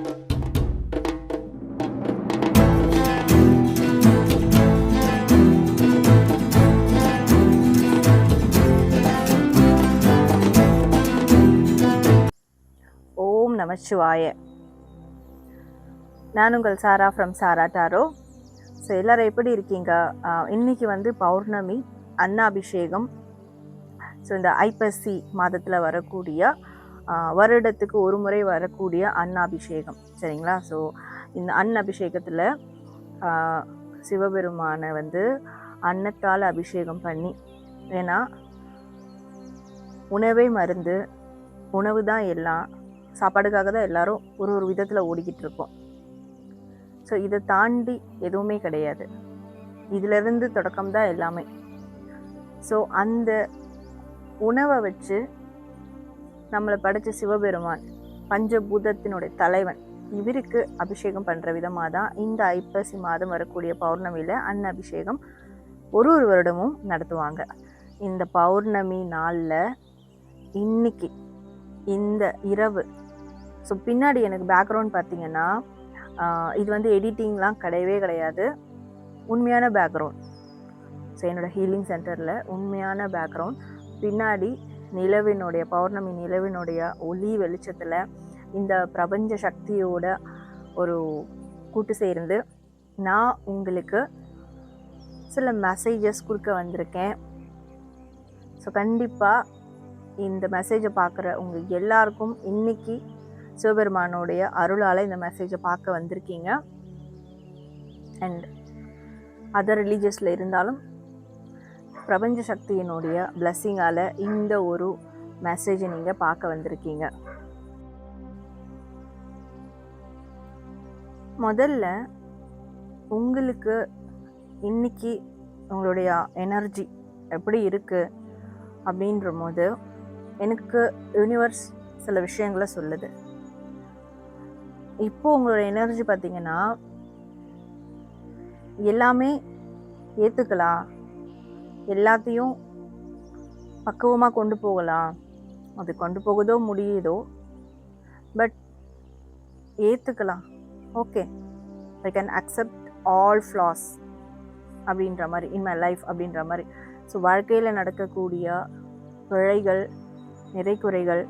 ஓம் நமச்சிவாய நான் உங்கள் Sara from Sara tarot. So எல்லோரும் எப்படி இருக்கீங்க? இன்றைக்கி இன்னைக்கு வந்து பௌர்ணமி அன்னாபிஷேகம். ஸோ இந்த ஐப்பசி மாதத்தில் வரக்கூடிய வருடத்துக்கு ஒரு முறை வரக்கூடிய அன்னாபிஷேகம் சரிங்களா? ஸோ இந்த அன் அபிஷேகத்தில் சிவபெருமானை வந்து அன்னத்தால் அபிஷேகம் பண்ணி ஏன்னா உணவே மருந்து உணவு தான் எல்லாம் சாப்பாடுக்காக தான் எல்லாரும் ஒரு ஒரு விதத்தில் ஓடிக்கிட்டு இருக்கோம். ஸோ இதை தாண்டி எதுவுமே கிடையாது. இதிலிருந்து தொடக்கம் தான் எல்லாமே. ஸோ அந்த உணவை வச்சு நம்மளை படைச்ச சிவபெருமான் பஞ்சபூதத்தினுடைய தலைவன். இவருக்கு அபிஷேகம் பண்ணுற விதமாக தான் இந்த ஐப்பசி மாதம் வரக்கூடிய பௌர்ணமியில் அன்ன அபிஷேகம் ஒரு ஒரு வருடமும் நடத்துவாங்க. இந்த பௌர்ணமி நாளில் இன்னைக்கு இந்த இரவு. ஸோ பின்னாடி எனக்கு பேக்ரவுண்ட் பார்த்தீங்கன்னா இது வந்து எடிட்டிங்லாம் கிடையவே கிடையாது. உண்மையான பேக்ரவுண்ட் ஸோ என்னோடய ஹீலிங் சென்டரில் உண்மையான பேக்ரவுண்ட் பின்னாடி நிலவினுடைய பௌர்ணமி நிலவினுடைய ஒளி வெளிச்சத்தில் இந்த பிரபஞ்ச சக்தியோட ஒரு கூட்டு சேர்ந்து நான் உங்களுக்கு சில மெசேஜஸ் கொடுக்க வந்திருக்கேன். ஸோ கண்டிப்பாக இந்த மெசேஜை பார்க்குற உங்கள் எல்லாருக்கும் இன்னைக்கு சிவபெருமானோடைய அருளால் இந்த மெசேஜை பார்க்க வந்திருக்கீங்க. அண்ட் அதர் ரிலீஜியஸில் இருந்தாலும் பிரபஞ்ச சக்தியினுடைய பிளஸ்ஸிங்கால் இந்த ஒரு மெசேஜை நீங்கள் பார்க்க வந்திருக்கீங்க. முதல்ல உங்களுக்கு இன்னைக்கு உங்களுடைய எனர்ஜி எப்படி இருக்குது அப்படின்ற போது எனக்கு யூனிவர்ஸ் சில விஷயங்களை சொல்லுது. இப்போ உங்களோட எனர்ஜி பார்த்தீங்கன்னா எல்லாமே ஏற்றுக்கலாம் எல்லாத்தையும் பக்குவமாக கொண்டு போகலாம். அது கொண்டு போகுதோ முடியுதோ but ஏற்றுக்கலாம் okay I can accept all flaws அப்படின்ற மாதிரி இன் மை லைஃப் அப்படின்ற மாதிரி. ஸோ வாழ்க்கையில் நடக்கக்கூடிய பிழைகள் நிறை குறைகள்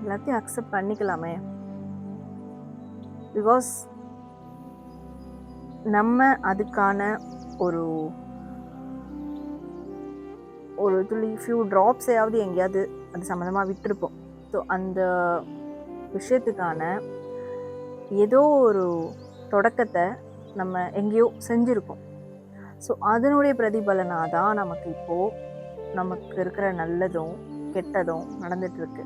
எல்லாத்தையும் அக்செப்ட் பண்ணிக்கலாமே. பிகாஸ் நம்ம அதுக்கான ஒரு ஒரு துளி ஃபியூ ட்ராப்ஸையாவது எங்கேயாவது அது சம்மந்தமாக விட்டுருப்போம். ஸோ அந்த விஷயத்துக்கான ஏதோ ஒரு தொடக்கத்தை நம்ம எங்கேயோ செஞ்சுருக்கோம். ஸோ அதனுடைய பிரதிபலனாக தான் நமக்கு இப்போது நமக்கு இருக்கிற நல்லதும் கெட்டதும் நடந்துகிட்ருக்கு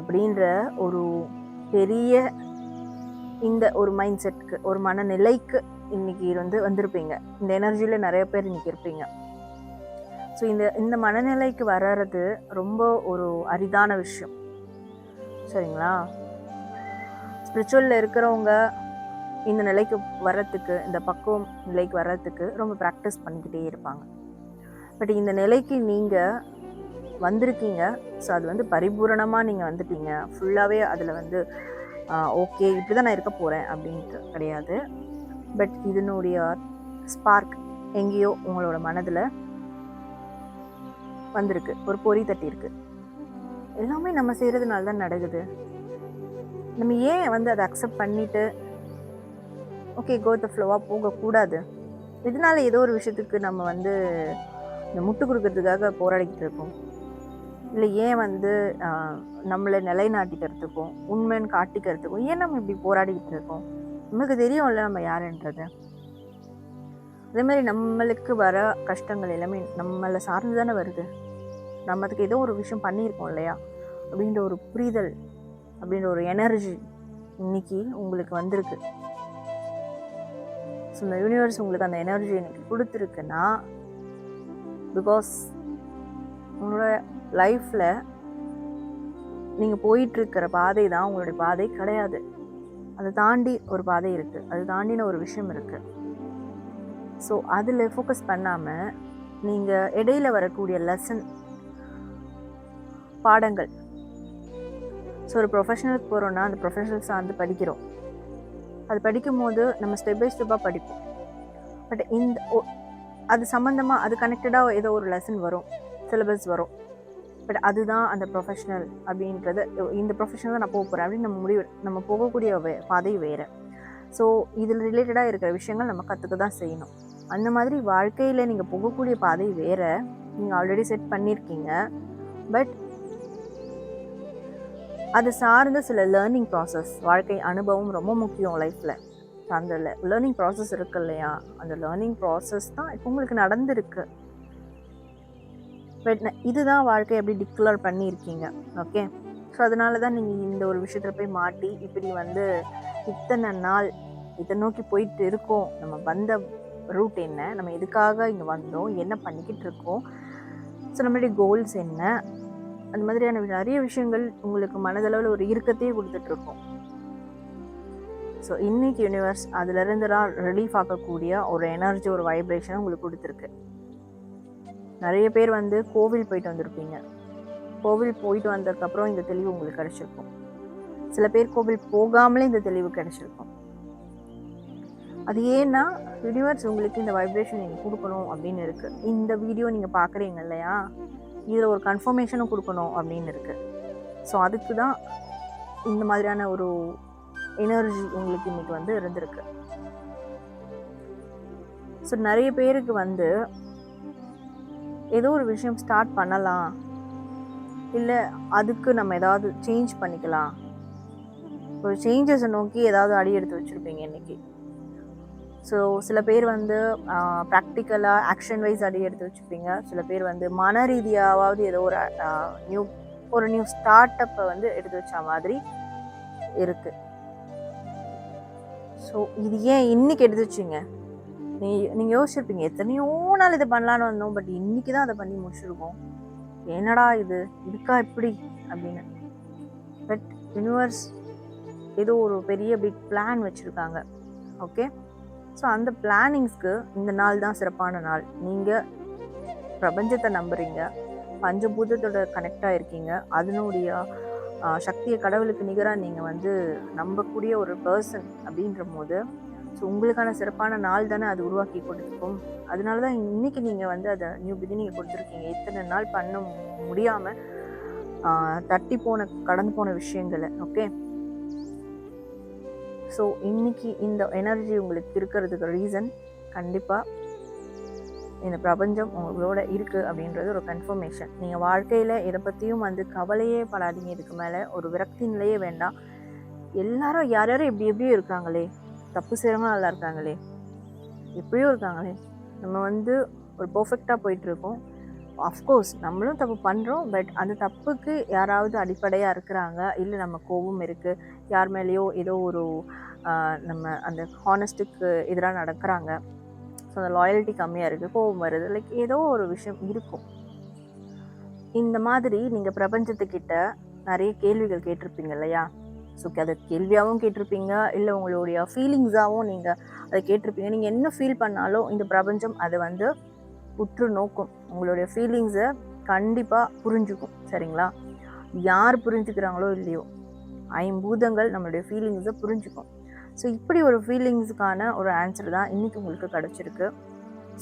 அப்படின்ற ஒரு பெரிய இந்த ஒரு மைண்ட் செட்க்கு ஒரு மனநிலைக்கு இன்னைக்கு வந்து வந்திருப்பீங்க. இந்த எனர்ஜியில் நிறைய பேர் இன்றைக்கி இருப்பீங்க. ஸோ இந்த இந்த மனநிலைக்கு வர்றது ரொம்ப ஒரு அரிதான விஷயம். சரிங்களா? ஸ்பிரிச்சுவலில் இருக்கிறவங்க இந்த நிலைக்கு வர்றதுக்கு இந்த பக்குவம் நிலைக்கு வர்றதுக்கு ரொம்ப ப்ராக்டிஸ் பண்ணிக்கிட்டே இருப்பாங்க. பட் இந்த நிலைக்கு நீங்கள் வந்திருக்கீங்க. ஸோ அது வந்து பரிபூரணமாக நீங்கள் வந்துட்டீங்க. ஃபுல்லாகவே அதில் வந்து ஓகே இப்படி தான் நான் இருக்க போகிறேன் அப்படின்ட்டு கிடையாது. பட் இதனுடைய ஸ்பார்க் எங்கேயோ உங்களோட மனதில் வந்திருக்கு. ஒரு பொறி தட்டியிருக்கு எல்லாமே நம்ம செய்கிறதுனால தான் நடக்குது. நம்ம ஏன் வந்து அதை அக்செப்ட் பண்ணிட்டு ஓகே கோத்த ஃப்ளோவாக போகக்கூடாது? இதனால ஏதோ ஒரு விஷயத்துக்கு நம்ம வந்து இந்த முட்டு கொடுக்கறதுக்காக போராடிக்கிட்டு இருக்கோம். இல்லை ஏன் வந்து நம்மளை நிலைநாட்டிக்கிறதுக்கும் உண்மைன்னு காட்டிக்கிறதுக்கும் ஏன் நம்ம இப்படி போராடிக்கிட்டு இருக்கோம்? நமக்கு தெரியும்ல நம்ம யாருன்றது. அதே மாதிரி நம்மளுக்கு வர கஷ்டங்கள் எல்லாமே நம்மளை சார்ந்து தானே வருது. நம்ம அதுக்கு ஏதோ ஒரு விஷயம் பண்ணியிருக்கோம் இல்லையா? அப்படின்ற ஒரு புரிதல் அப்படின்ற ஒரு எனர்ஜி இன்னைக்கு உங்களுக்கு வந்திருக்கு. ஸோ இந்த யூனிவர்ஸ் உங்களுக்கு அந்த எனர்ஜி இன்னைக்கு கொடுத்துருக்குன்னா பிகாஸ் உங்களோட லைஃப்பில் நீங்கள் போயிட்டுருக்கிற பாதை தான் உங்களுடைய பாதை கிடையாது. அதை தாண்டி ஒரு பாதை இருக்குது அது தாண்டின ஒரு விஷயம் இருக்குது ஸோ அதில் ஃபோக்கஸ் பண்ணாமல் நீங்கள் இடையில வரக்கூடிய லெசன் பாடங்கள். ஸோ ஒரு ப்ரொஃபஷனலுக்கு போகிறோன்னா அந்த ப்ரொஃபஷனல் சார்ந்து படிக்கிறோம். அது படிக்கும்போது நம்ம ஸ்டெப் பை ஸ்டெப்பாக படிப்போம். பட் இந்த ஒ- அது சம்மந்தமாக அது கனெக்டடாக ஏதோ ஒரு லெசன் வரும். சிலபஸ் வரும். பட் அதுதான் அந்த ப்ரொஃபஷனல் அப்படின்றது. இந்த ப்ரொஃபஷனல் தான் நான் போக போகிறேன் அப்படின்னு நம்ம முடிவு நம்ம போகக்கூடிய வே- பாதை வேறு. ஸோ இதில் ரிலேட்டடாக இருக்கிற விஷயங்கள் நம்ம கற்றுக்க தான் செய்யணும். அந்த மாதிரி வாழ்க்கையில் நீங்கள் போகக்கூடிய பாதை வேறு. நீங்கள் ஆல்ரெடி செட் பண்ணியிருக்கீங்க பட் அது சார்ந்த சில லேர்னிங் ப்ராசஸ் வாழ்க்கை அனுபவம் ரொம்ப முக்கியம் லைஃப்பில் அந்த லேர்னிங் ப்ராசஸ் இருக்கு இல்லையா? அந்த லேர்னிங் ப்ராசஸ் தான் இப்போ உங்களுக்கு நடந்திருக்கு. பட் இதுதான் வாழ்க்கை அப்படி டிக்ளேர் பண்ணியிருக்கீங்க ஓகே ஸோ அதனால தான் நீங்கள் இந்த ஒரு விஷயத்தில் போய் மாட்டி இப்படி வந்து இத்தனை நாள் இதை நோக்கி போயிட்டு இருக்கோம். நம்ம வந்த ரூட் என்ன நம்ம எதுக்காக இங்கே வந்தோம் என்ன பண்ணிக்கிட்டு இருக்கோம் ஸோ நம்மளுடைய கோல்ஸ் என்ன அந்த மாதிரியான நிறைய விஷயங்கள் உங்களுக்கு மனதளவில் ஒரு இறுக்கத்தையே கொடுத்துட்ருக்கோம் ஸோ இன்னைக்கு யூனிவர்ஸ் அதுலேருந்துலாம் ரிலீஃப் ஆகக்கூடிய ஒரு எனர்ஜி ஒரு வைப்ரேஷனை உங்களுக்கு கொடுத்துருக்கு. நிறைய பேர் வந்து கோவில் போயிட்டு வந்திருப்பீங்க. கோவில் போயிட்டு வந்ததுக்கப்புறம் இந்த தெளிவு உங்களுக்கு கிடச்சிருக்கும். சில பேர் கோவில் போகாமலே இந்த தெளிவு கிடச்சிருக்கும். அது ஏன்னா யூனிவர்ஸ் உங்களுக்கு இந்த வைப்ரேஷன் நீங்கள் கொடுக்கணும் அப்படின்னு இருக்குது இந்த வீடியோ நீங்கள் பார்க்குறீங்க இல்லையா? இதில் ஒரு கன்ஃபர்மேஷனும் கொடுக்கணும் அப்படின்னு இருக்குது ஸோ அதுக்கு தான் இந்த மாதிரியான ஒரு எனர்ஜி உங்களுக்கு இன்னைக்கு வந்து இருந்திருக்கு. ஸோ நிறைய பேருக்கு வந்து ஏதோ ஒரு விஷயம் ஸ்டார்ட் பண்ணலாம். இல்லை அதுக்கு நம்ம ஏதாவது சேஞ்ச் பண்ணிக்கலாம். ஒரு சேஞ்சஸை நோக்கி ஏதாவது அடி எடுத்து வச்சுருப்பீங்க இன்றைக்கி ஸோ சில பேர் வந்து ப்ராக்டிக்கலாக ஆக்ஷன் வைஸ் அடி எடுத்து வச்சுருப்பீங்க சில பேர் வந்து மன ரீதியாவது ஏதோ ஒரு நியூ ஒரு நியூ ஸ்டார்ட் அப்பை வந்து எடுத்து வச்ச மாதிரி இருக்கு. ஸோ இது ஏன் இன்னைக்கு எடுத்து வச்சிங்க? நீ நீங்கள் யோசிச்சிருப்பீங்க எத்தனையோ நாள் இதை பண்ணலான்னு வந்தோம் பட் இன்னைக்கு தான் அதை பண்ணி முடிச்சிருக்கோம். என்னடா இது? இதுக்கா இப்படி? அப்படின்னு. பட் யூனிவர்ஸ் ஏதோ ஒரு பெரிய பிக் பிளான் வச்சுருக்காங்க. ஓகே ஸோ அந்த பிளானிங்ஸ்க்கு இந்த நாள் தான் சிறப்பான நாள். நீங்கள் பிரபஞ்சத்தை நம்புறீங்க. பஞ்சபூதத்தோட கனெக்டாக இருக்கீங்க அதனுடைய சக்தியை கடவுளுக்கு நிகராக நீங்கள் வந்து நம்பக்கூடிய ஒரு பர்சன் அப்படின்ற போது ஸோ உங்களுக்கான சிறப்பான நாள் தானே அது உருவாக்கி கொடுத்துருக்கும் அதனால தான் இன்றைக்கி நீங்கள் வந்து அதை நியூ பிகினிங் கொடுத்துருக்கீங்க. இத்தனை நாள் பண்ண முடியாமல் தட்டி போன கடந்து போன விஷயங்களை ஓகே ஸோ இன்னைக்கு இந்த எனர்ஜி உங்களுக்கு இருக்கிறதுக்கு ரீசன் கண்டிப்பாக இந்த பிரபஞ்சம் உங்களோட இருக்குது அப்படின்றது ஒரு கன்ஃபர்மேஷன் நீங்கள் வாழ்க்கையில் இதை பற்றியும் வந்து கவலையே படாதீங்க. இதுக்கு மேலே ஒரு விரக்தி நிலையே வேண்டாம். எல்லாரும் யார் யாரும் எப்படி எப்படியும் இருக்காங்களே. தப்பு செய்கிறவங்க நல்லா இருக்காங்களே. எப்படியும் இருக்காங்களே. நம்ம வந்து ஒரு பர்ஃபெக்டாக போயிட்டுருக்கோம் அஃப்கோர்ஸ் நம்மளும் தப்பு பண்ணுறோம் பட் அந்த தப்புக்கு யாராவது அடிப்படையாக இருக்கிறாங்க இல்லை நம்ம கோபம் இருக்குது யார் மேலேயோ ஏதோ ஒரு நம்ம அந்த ஹானஸ்ட்டுக்கு எதிராக நடக்கிறாங்க. ஸோ அந்த லாயல்ட்டி கம்மியாக இருக்குது கோபம் வருது லைக் ஏதோ ஒரு விஷயம் இருக்கும். இந்த மாதிரி நீங்கள் பிரபஞ்சத்துக்கிட்ட நிறைய கேள்விகள் கேட்டிருப்பீங்க இல்லையா? ஸோ அதை கேள்வியாகவும் கேட்டிருப்பீங்க இல்லை உங்களுடைய ஃபீலிங்ஸாகவும் நீங்கள் அதை கேட்டிருப்பீங்க. நீங்கள் என்ன ஃபீல் பண்ணாலும் இந்த பிரபஞ்சம் அதை வந்து உற்று நோக்கும் உங்களுடைய ஃபீலிங்ஸை கண்டிப்பாக புரிஞ்சுக்கும். சரிங்களா? யார் புரிஞ்சுக்கிறாங்களோ இல்லையோ ஐம்பூதங்கள் நம்மளுடைய ஃபீலிங்ஸை புரிஞ்சுக்கும். ஸோ இப்படி ஒரு ஃபீலிங்ஸுக்கான ஒரு ஆன்சர் தான் இன்றைக்கி உங்களுக்கு கிடச்சிருக்கு.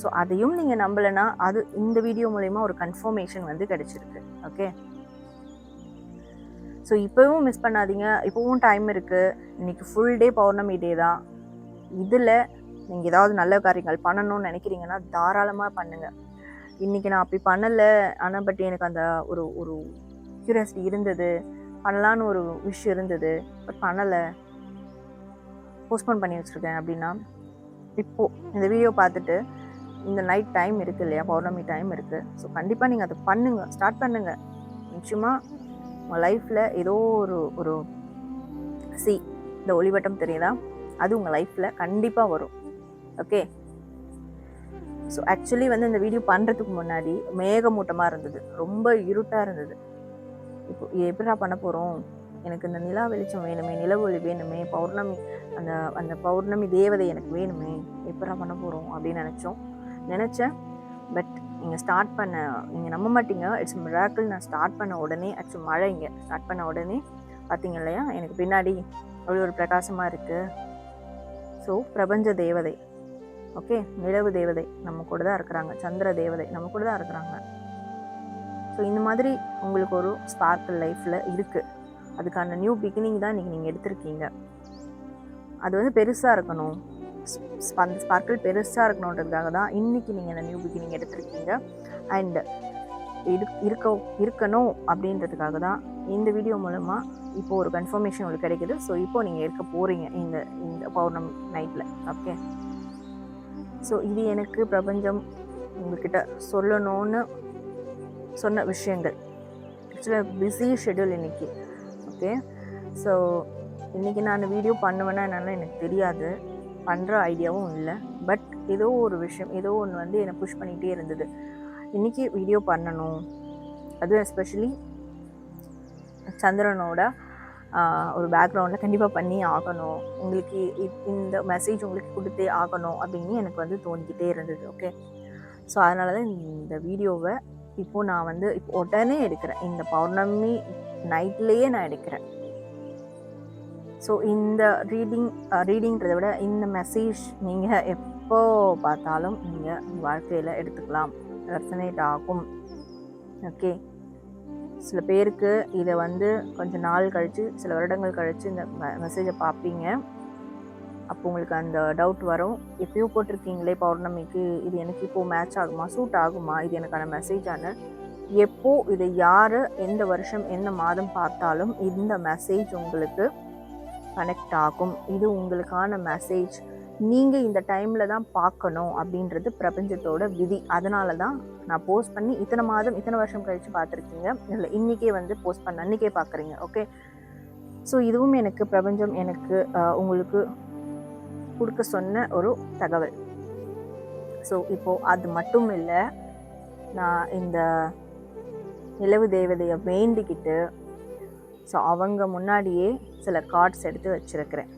ஸோ அதையும் நீங்கள் நம்பலைன்னா அது இந்த வீடியோ மூலயமா ஒரு கன்ஃபர்மேஷன் வந்து கிடச்சிருக்கு. ஓகே ஸோ இப்போவும் மிஸ் பண்ணாதீங்க. இப்போவும் டைம் இருக்குது இன்றைக்கி ஃபுல் டே பௌர்ணமி டே தான். இதில் நீங்கள் ஏதாவது நல்ல காரியங்கள் பண்ணணும்னு நினைக்கிறீங்கன்னா தாராளமாக பண்ணுங்கள் இன்றைக்கி நான் அப்படி பண்ணலை. ஆனால் பட் எனக்கு அந்த ஒரு ஒரு க்யூரியாசிட்டி இருந்தது. பண்ணலான்னு ஒரு விஷ் இருந்தது. பட் பண்ணலை. போஸ்ட்போன் பண்ணி வச்சுருக்கேன் அப்படின்னா இப்போது இந்த வீடியோ பார்த்துட்டு இந்த நைட் டைம் இருக்குது இல்லையா? பௌர்ணமி டைம் இருக்குது ஸோ கண்டிப்பாக நீங்கள் அதை பண்ணுங்கள் ஸ்டார்ட் பண்ணுங்கள் நிச்சயமாக உங்கள் லைஃப்பில் ஏதோ ஒரு ஒரு சி இந்த ஒளிவட்டம் தெரியுதா? அது உங்கள் லைஃப்பில் கண்டிப்பாக வரும். ஓகே ஸோ ஆக்சுவலி வந்து இந்த வீடியோ பண்ணுறதுக்கு முன்னாடி மேகமூட்டமாக இருந்தது. ரொம்ப இருட்டாக இருந்தது. இப்போ எப்படா எப்படிடா பண்ண போகிறோம் எனக்கு இந்த நிலா வெளிச்சம் வேணுமே நிலவு ஒளி வேணுமே பௌர்ணமி அந்த அந்த பௌர்ணமி தேவதை எனக்கு வேணுமே எப்படா பண்ண போகிறோம் அப்படின்னு நினச்சோம். நினச்சேன். பட் நீங்கள் ஸ்டார்ட் பண்ண நீங்கள் நம்ப மாட்டீங்க. இட்ஸ் மிராக்கிள் நான் ஸ்டார்ட் பண்ண உடனே ஆக்சுவல் மழை இங்கே. ஸ்டார்ட் பண்ண உடனே பார்த்தீங்க இல்லையா? எனக்கு பின்னாடி அப்படி ஒரு பிரகாசமாக இருக்குது ஸோ பிரபஞ்ச தேவதை. ஓகே? நிலவு தேவதை நம்ம கூட தான் இருக்கிறாங்க. சந்திர தேவதை நம்ம கூட தான் இருக்கிறாங்க. ஸோ இந்த மாதிரி உங்களுக்கு ஒரு ஸ்பார்க்கிள் லைஃப்பில் இருக்குது அதுக்கான நியூ பிகினிங் தான் இன்றைக்கி நீங்கள் எடுத்திருக்கீங்க. அது வந்து பெருசாக இருக்கணும். அந்த ஸ்பார்க்கிள் பெருசாக இருக்கணுன்றதுக்காக தான் இன்றைக்கி நீங்கள் அந்த நியூ பிகினிங் எடுத்திருக்கீங்க. அண்ட் இரு இருக்க இருக்கணும் அப்படின்றதுக்காக தான் இந்த வீடியோ மூலமாக இப்போ ஒரு கன்ஃபர்மேஷன் உங்களுக்கு கிடைக்கிது. ஸோ இப்போ நீங்கள் இருக்க போகிறீங்க இந்த இந்த பௌர்ணமி நைட்டில் ஓகே ஸோ இது எனக்கு பிரபஞ்சம் உங்ககிட்ட சொல்லணும்னு சொன்ன விஷயங்கள். ஆக்சுவலாக பிஸி ஷெட்யூல் இன்றைக்கி ஓகே ஸோ இன்றைக்கி நான் வீடியோ பண்ணுவேன்னா என்னால் எனக்கு தெரியாது. பண்ணுற ஐடியாவும் இல்லை. பட் ஏதோ ஒரு விஷயம் ஏதோ ஒன்று வந்து என்னை புஷ் பண்ணிகிட்டே இருந்தது. இன்றைக்கி வீடியோ பண்ணணும். அதுவும் எஸ்பெஷலி சந்திரனோட ஒரு பேக்ரவுண்டில் கண்டிப்பாக பண்ணி ஆகணும். உங்களுக்கு இந்த மெசேஜ் உங்களுக்கு கொடுத்தே ஆகணும் அப்படின்னு எனக்கு வந்து தோணிக்கிட்டே இருந்தது ஓகே ஸோ அதனால தான் இந்த வீடியோவை இப்போது நான் வந்து இப்போ உடனே எடுக்கிறேன். இந்த பௌர்ணமி நைட்லேயே நான் எடுக்கிறேன். ஸோ இந்த ரீடிங் ரீடிங்கிறத விட இந்த மெசேஜ் நீங்கள் எப்போ பார்த்தாலும் நீங்கள் வாழ்க்கையில் எடுத்துக்கலாம். ரெசனேட் ஆகும் ஓகே சில பேருக்கு இதை வந்து கொஞ்சம் நாள் கழித்து சில வருடங்கள் கழித்து இந்த மெசேஜை பார்ப்பீங்க. அப்போ உங்களுக்கு அந்த டவுட் வரும். எப்பயோ போட்டிருக்கீங்களே பௌர்ணமிக்கு இது எனக்கு இப்போது மேட்ச் ஆகுமா? சூட் ஆகுமா? இது எனக்கான மெசேஜான எப்போ இதை யார் எந்த வருஷம் எந்த மாதம் பார்த்தாலும் இந்த மெசேஜ் உங்களுக்கு கனெக்ட் ஆகும். இது உங்களுக்கான மெசேஜ் நீங்கள் இந்த டைமில் தான் பார்க்கணும் அப்படின்றது பிரபஞ்சத்தோட விதி. அதனால தான் நான் போஸ்ட் பண்ணி இத்தனை மாதம் இத்தனை வருஷம் கழித்து பார்த்துருக்கீங்க. இல்லை இன்றைக்கே வந்து போஸ்ட் பண்ண அன்றைக்கே பார்க்குறீங்க ஓகே ஸோ இதுவும் எனக்கு பிரபஞ்சம் எனக்கு உங்களுக்கு கொடுக்க சொன்ன ஒரு தகவல். ஸோ இப்போது அது மட்டும் இல்லை நான் இந்த நிலவு தேவதையை வேண்டிக்கிட்டு ஸோ அவங்க முன்னாடியே சில கார்ட்ஸ் எடுத்து வச்சுருக்கிறேன்.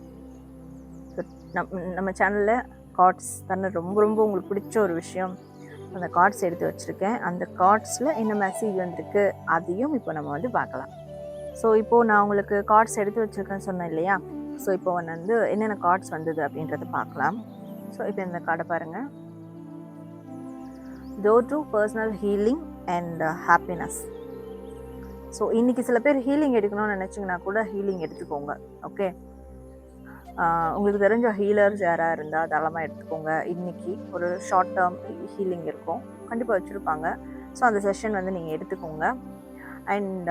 நம் நம்ம சேனலில் கார்ட்ஸ் தானே ரொம்ப ரொம்ப உங்களுக்கு பிடிச்ச ஒரு விஷயம். அந்த கார்ட்ஸ் எடுத்து வச்சுருக்கேன். அந்த கார்ட்ஸில் என்ன மெசேஜ் வந்திருக்கு அதையும் இப்போ நம்ம வந்து பார்க்கலாம். ஸோ இப்போது நான் உங்களுக்கு கார்ட்ஸ் எடுத்து வச்சுருக்கேன்னு சொன்னேன் இல்லையா? ஸோ இப்போ வந்து என்னென்ன கார்ட்ஸ் வந்தது அப்படின்றத பார்க்கலாம். ஸோ இப்போ இந்த கார்டை பாருங்கள் to to personal healing and happiness so இன்றைக்கி சில பேர் ஹீலிங் எடுக்கணும்னு நினச்சிங்கன்னா கூட ஹீலிங் எடுத்துக்கோங்க. ஓகே உங்களுக்கு தெரிஞ்ச ஹீலர்ஸ் யாராக இருந்தால் தளமாக எடுத்துக்கோங்க. இன்றைக்கி ஒரு ஷார்ட் டேர்ம் ஹீலிங் இருக்கும். கண்டிப்பாக வச்சுருப்பாங்க. ஸோ அந்த செஷன் வந்து நீங்கள் எடுத்துக்கோங்க. அண்ட்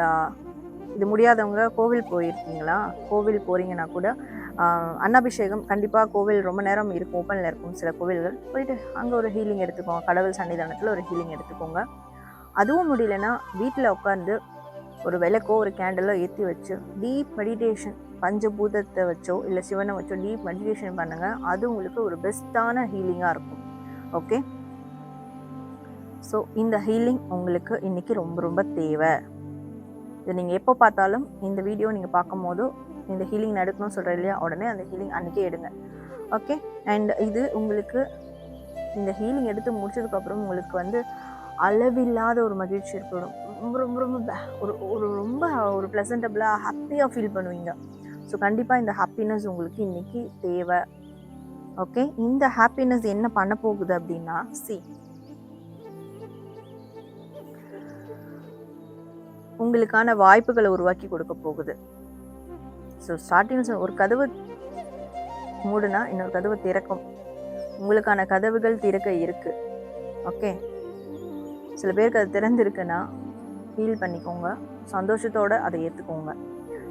இது முடியாதவங்க கோவில் போயிருக்கீங்களா? கோவில் போகிறீங்கன்னா கூட அன்னாபிஷேகம் கண்டிப்பாக கோவில் ரொம்ப நேரம் இருக்கும். ஓப்பனில் இருக்கும் சில கோவில்கள். போயிட்டு அங்கே ஒரு ஹீலிங் எடுத்துக்கோங்க. கடவுள் சன்னிதானத்தில் ஒரு ஹீலிங் எடுத்துக்கோங்க. அதுவும் முடியலன்னா வீட்டில் உட்காந்து ஒரு விளக்கோ ஒரு கேண்டலோ ஏற்றி வச்சு டீப் மெடிடேஷன் பஞ்சபூதத்தை வச்சோ இல்லை சிவனை வச்சோ டீப் மெடிடேஷன் பண்ணுங்கள் அது உங்களுக்கு ஒரு பெஸ்ட்டான ஹீலிங்காக இருக்கும். ஓகே ஸோ இந்த ஹீலிங் உங்களுக்கு இன்றைக்கி ரொம்ப ரொம்ப தேவை. இது நீங்கள் எப்போ பார்த்தாலும் இந்த வீடியோ நீங்கள் பார்க்கும் போதோ இந்த ஹீலிங் நடக்கணும்னு சொல்கிற இல்லையா? உடனே அந்த ஹீலிங் அன்றைக்கே எடுங்க. ஓகே அண்ட் இது உங்களுக்கு இந்த ஹீலிங் எடுத்து முடிச்சதுக்கப்புறம் உங்களுக்கு வந்து அளவில்லாத ஒரு மகிழ்ச்சி ஏற்படும். ரொம்ப ரொம்ப ரொம்ப ஒரு ஒரு ரொம்ப ஒரு ப்ளசன்டபுளாக ஹாப்பியாக ஃபீல் பண்ணுவீங்க. ஸோ கண்டிப்பாக இந்த ஹாப்பினஸ் உங்களுக்கு இன்றைக்கி தேவை. ஓகே இந்த ஹாப்பினஸ் என்ன பண்ண போகுது அப்படின்னா சி உங்களுக்கான வாய்ப்புகளை உருவாக்கி கொடுக்க போகுது. ஸோ ஸ்டார்டிங் ஒரு கதவு மூடுனா இன்னொரு கதவு திறக்கும். உங்களுக்கான கதவுகள் திறக்க இருக்கு. ஓகே சில பேருக்கு அது திறந்திருக்குன்னா ஃபீல் பண்ணிக்கோங்க. சந்தோஷத்தோடு அதை ஏற்றுக்கோங்க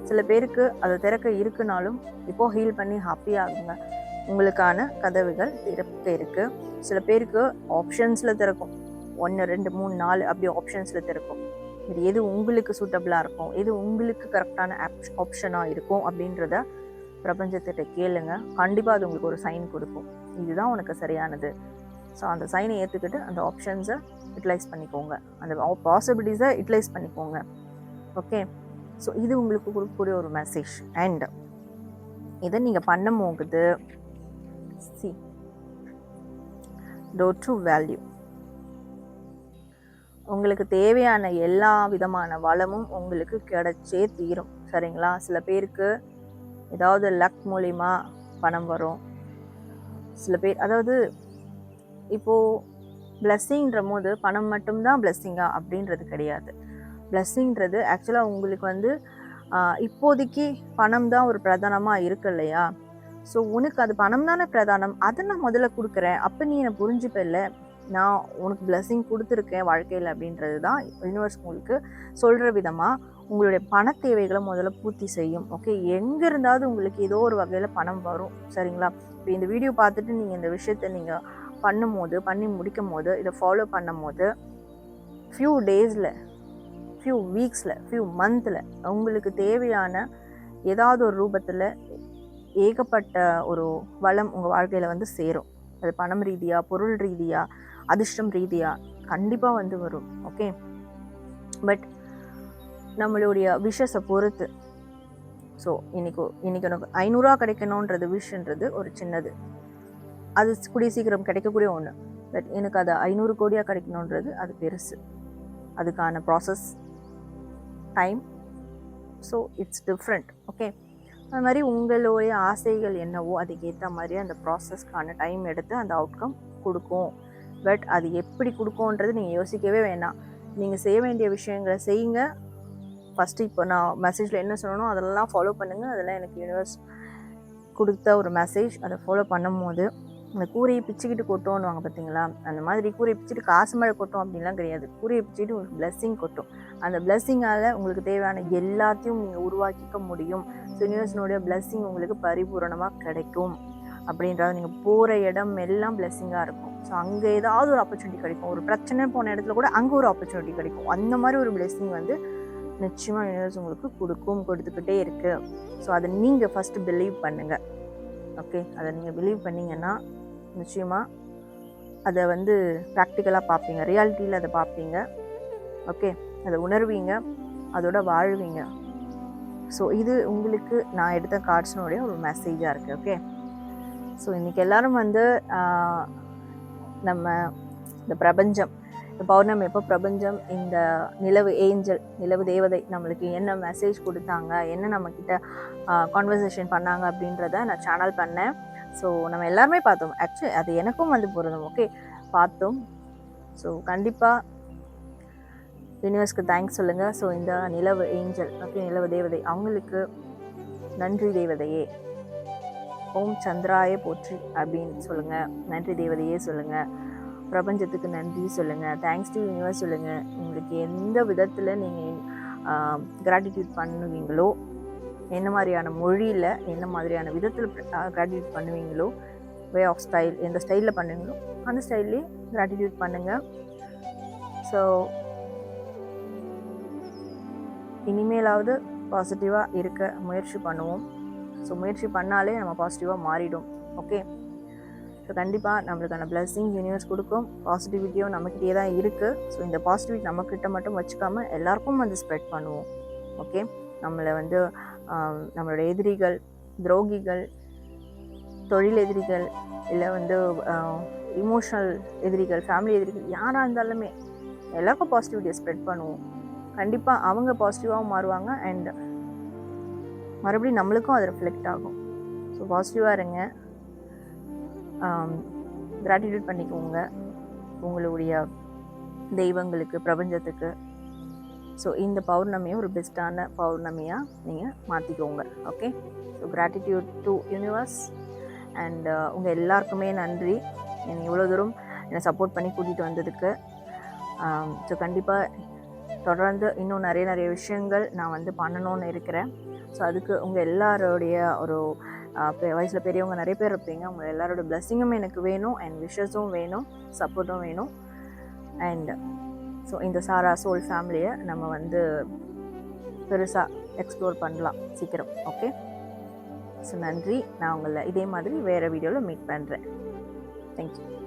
சில பேருக்கு அது திறக்க இருக்குனாலும் இப்போ ஹீல் பண்ணி ஹாப்பியாகுங்க உங்களுக்கான கதவுகள் திறக்க இருக்குது சில பேருக்கு ஆப்ஷன்ஸில் திறக்கும். ஒன்று ரெண்டு மூணு நாலு அப்படி ஆப்ஷன்ஸில் திறக்கும். இது எது உங்களுக்கு சூட்டபிளாக இருக்கும்? எது உங்களுக்கு கரெக்டான ஆப்ஷனாக இருக்கும் அப்படின்றத பிரபஞ்சத்திட்ட கேளுங்க. கண்டிப்பாக அது உங்களுக்கு ஒரு சைன் கொடுக்கும். இதுதான் உனக்கு சரியானது. ஸோ அந்த சைனை ஏற்றுக்கிட்டு அந்த ஆப்ஷன்ஸை யூட்டிலைஸ் பண்ணிக்கோங்க. அந்த பாசிபிலிட்டிஸை யூட்டிலைஸ் பண்ணிக்கோங்க. ஓகே ஸோ இது உங்களுக்கு கொடுக்கக்கூடிய ஒரு மெசேஜ் அண்ட் இதை நீங்கள் பண்ண போகுது சி டோ ட்ரூ வேல்யூ உங்களுக்கு தேவையான எல்லா விதமான வளமும் உங்களுக்கு கிடைச்சே தீரும். சரிங்களா? சில பேருக்கு ஏதாவது லக் மூலிமா பணம் வரும். சில பேர் அதாவது இப்போது பிளஸ்ஸிங்கிற போது பணம் மட்டும்தான் பிளஸ்ஸிங்கா அப்படின்றது கிடையாது. பிளஸ்ஸிங்கிறது ஆக்சுவலாக உங்களுக்கு வந்து இப்போதைக்கு பணம் தான் ஒரு பிரதானமாக இருக்கு இல்லையா? ஸோ உனக்கு அது பணம் தானே பிரதானம். அதை நான் முதல்ல கொடுக்குறேன். அப்போ நீ என்னை புரிஞ்சுப்பல்ல நான் உனக்கு பிளஸ்ஸிங் கொடுத்துருக்கேன் வாழ்க்கையில் அப்படின்றது தான் யூனிவர்ஸ் உங்களுக்கு சொல்கிற விதமாக உங்களுடைய பண தேவைகளை முதல்ல பூர்த்தி செய்யும். ஓகே எங்கே இருந்தாவது உங்களுக்கு ஏதோ ஒரு வகையில் பணம் வரும். சரிங்களா? இப்போ இந்த வீடியோ பார்த்துட்டு நீங்கள் இந்த விஷயத்தை நீங்கள் பண்ணும்போது பண்ணி முடிக்கும் போது இதை ஃபாலோ பண்ணும் போது ஃபியூ டேஸில் ஃபியூ வீக்ஸில் ஃபியூ மந்தில் உங்களுக்கு தேவையான ஏதாவது ஒரு ரூபத்தில் ஏகப்பட்ட ஒரு வளம் உங்கள் வாழ்க்கையில் வந்து சேரும். அது பணம் ரீதியாக பொருள் ரீதியாக அதிர்ஷ்டம் ரீதியாக கண்டிப்பாக வந்து வரும். ஓகே பட் நம்மளுடைய விஷஸை பொறுத்து. ஸோ இன்னைக்கு இன்னைக்கு எனக்கு ஐநூறுரூவா கிடைக்கணுன்றது விஷன்றது ஒரு சின்னது. அது கூடிய சீக்கிரம் கிடைக்கக்கூடிய ஒன்று பட் எனக்கு அது ஐநூறு கோடியாக கிடைக்கணுன்றது அது பெருசு. அதுக்கான process time so it's different okay அது மாதிரி உங்களுடைய ஆசைகள் என்னவோ அதுக்கேற்ற மாதிரி அந்த ப்ராசஸ்க்கான டைம் எடுத்து அந்த அவுட்கம் கொடுக்கும். பட் அது எப்படி கொடுக்கும்ன்றது நீங்கள் யோசிக்கவே வேணாம். நீங்கள் செய்ய வேண்டிய விஷயங்களை செய்யுங்க. ஃபஸ்ட்டு இப்போ நான் மெசேஜில் என்ன சொல்லணும் அதெல்லாம் ஃபாலோ பண்ணுங்கள் அதெல்லாம் எனக்கு யூனிவர்ஸ் கொடுத்த ஒரு மெசேஜ் அதை ஃபாலோ பண்ணும்போது அந்த கூரையை பிச்சுக்கிட்டு கொட்டோன்னுவாங்க பார்த்தீங்களா? அந்த மாதிரி கூரையை பிச்சுட்டு காசு மழை கொட்டும் அப்படின்லாம் கிடையாது. கூரையை பிச்சுட்டு உங்களுக்கு பிளஸ்ஸிங் கொட்டும். அந்த பிளஸ்ஸிங்கால் உங்களுக்கு தேவையான எல்லாத்தையும் நீங்கள் உருவாக்கிக்க முடியும். ஸோ யூனிவர்ஸினுடைய blessing உங்களுக்கு பரிபூரணமாக கிடைக்கும். அப்படின்றது நீங்கள் போகிற இடம் எல்லாம் பிளஸ்ஸிங்காக இருக்கும். ஸோ அங்கே ஏதாவது ஒரு ஆப்பர்ச்சுனிட்டி கிடைக்கும். ஒரு பிரச்சனை போன இடத்துல கூட அங்கே ஒரு ஆப்பர்ச்சுனிட்டி கிடைக்கும். அந்த மாதிரி ஒரு பிளெஸ்ஸிங் வந்து நிச்சயமாக யூனிவர்ஸ் உங்களுக்கு கொடுக்கும் கொடுத்துக்கிட்டே இருக்குது ஸோ அதை நீங்கள் ஃபஸ்ட்டு பிலீவ் பண்ணுங்கள் ஓகே அதை நீங்கள் பிலீவ் பண்ணிங்கன்னா நிச்சயமாக அதை வந்து ப்ராக்டிக்கலாக பார்ப்பீங்க ரியாலிட்டியில் அதை பார்ப்பீங்க ஓகே அதை உணர்வீங்க. அதோட வாழ்வீங்க. ஸோ இது உங்களுக்கு நான் எடுத்த கார்ட்ஸினுடைய ஒரு மெசேஜாக இருக்குது ஓகே ஸோ இன்றைக்கி எல்லாரும் வந்து நம்ம இந்த பிரபஞ்சம் இந்த பௌர்ணமி எப்போ பிரபஞ்சம் இந்த நிலவு ஏஞ்சல் நிலவு தேவதை நம்மளுக்கு என்ன மெசேஜ் கொடுத்தாங்க என்ன நம்மக்கிட்ட கான்வர்சேஷன் பண்ணாங்க அப்படின்றத நான் சேனல் பண்ணேன். ஸோ நம்ம எல்லாருமே பார்த்தோம். ஆக்சுவலி அது எனக்கும் வந்து பொருந்தும். ஓகே பார்த்தோம். ஸோ கண்டிப்பாக யூனிவர்ஸ்க்கு தேங்க்ஸ் சொல்லுங்கள் ஸோ இந்த நிலவு ஏஞ்சல் ஓகே நிலவு தேவதை. அவங்களுக்கு நன்றி தேவதையே. ஓம் சந்திராய போற்றி அப்படின்னு சொல்லுங்கள் நன்றி தேவதையே சொல்லுங்கள் பிரபஞ்சத்துக்கு நன்றி சொல்லுங்கள் தேங்க்ஸ் டு யூனிவர்ஸ் சொல்லுங்கள் உங்களுக்கு எந்த விதத்தில் நீங்கள் கிராட்டிடியூட் பண்ணுவீங்களோ என்ன மாதிரியான மொழியில் என்ன மாதிரியான விதத்தில் கிராட்டிடியூட் பண்ணுவீங்களோ வே ஆஃப் ஸ்டைல் எந்த ஸ்டைலில் பண்ணுவீங்களோ அந்த ஸ்டைல்லே கிராட்டிடியூட் பண்ணுங்கள் ஸோ இனிமேலாவது பாசிட்டிவாக இருக்க முயற்சி பண்ணுவோம். ஸோ முயற்சி பண்ணாலே நம்ம பாசிட்டிவாக மாறிடும். ஓகே ஸோ கண்டிப்பாக நம்மளுக்கான blessings யூனிவர்ஸ் கொடுக்கும். பாசிட்டிவிட்டியும் நம்மக்கிட்டே தான் இருக்குது ஸோ இந்த பாசிட்டிவிட்டி நம்மக்கிட்ட மட்டும் வச்சுக்காமல் எல்லாருக்கும் வந்து ஸ்ப்ரெட் பண்ணுவோம். ஓகே நம்மளை வந்து நம்மளோட எதிரிகள் துரோகிகள் தொழில் எதிரிகள் இல்லை வந்து இமோஷனல் எதிரிகள் ஃபேமிலி எதிரிகள் யாராக இருந்தாலுமே எல்லாருக்கும் பாசிட்டிவிட்டியை ஸ்ப்ரெட் பண்ணுவோம். கண்டிப்பாக அவங்க பாசிட்டிவாகவும் மாறுவாங்க அண்ட் மறுபடியும் நம்மளுக்கும் அது ரிஃப்ளெக்ட் ஆகும். ஸோ பாசிட்டிவாக இருங்க. கிராட்டிடியூட் பண்ணிக்கோங்க. உங்களுடைய தெய்வங்களுக்கு பிரபஞ்சத்துக்கு. ஸோ இந்த பௌர்ணமியை ஒரு பெஸ்ட்டான பௌர்ணமியாக நீங்கள் மாற்றிக்கோங்க okay so gratitude to universe and uh, உங்கள் எல்லாருக்குமே நன்றி. என்னை இவ்வளோ தூரம் என்னை சப்போர்ட் பண்ணி கூட்டிகிட்டு வந்ததுக்கு. Um, ஸோ கண்டிப்பாக தொடர்ந்து இன்னும் நிறைய நிறைய விஷயங்கள் நான் வந்து பண்ணணும்னு இருக்கிறேன். ஸோ அதுக்கு உங்கள் எல்லாரோடைய ஒரு uh, வயசில் பெரியவங்க நிறைய பேர் இருப்பீங்க. உங்கள் எல்லாரோட பிளெஸ்ஸிங்கும் எனக்கு வேணும். அண்ட் விஷஸும் வேணும். சப்போர்ட்டும் வேணும். அண்ட் ஸோ இந்த சாரா சோல் ஃபேமிலியை நம்ம வந்து பெருசாக எக்ஸ்ப்ளோர் பண்ணலாம் சீக்கிரம் ஓகே ஸோ நன்றி. நான் உங்களை இதே மாதிரி வேறு வீடியோவில் மீட் பண்ணுறேன் தேங்க்யூ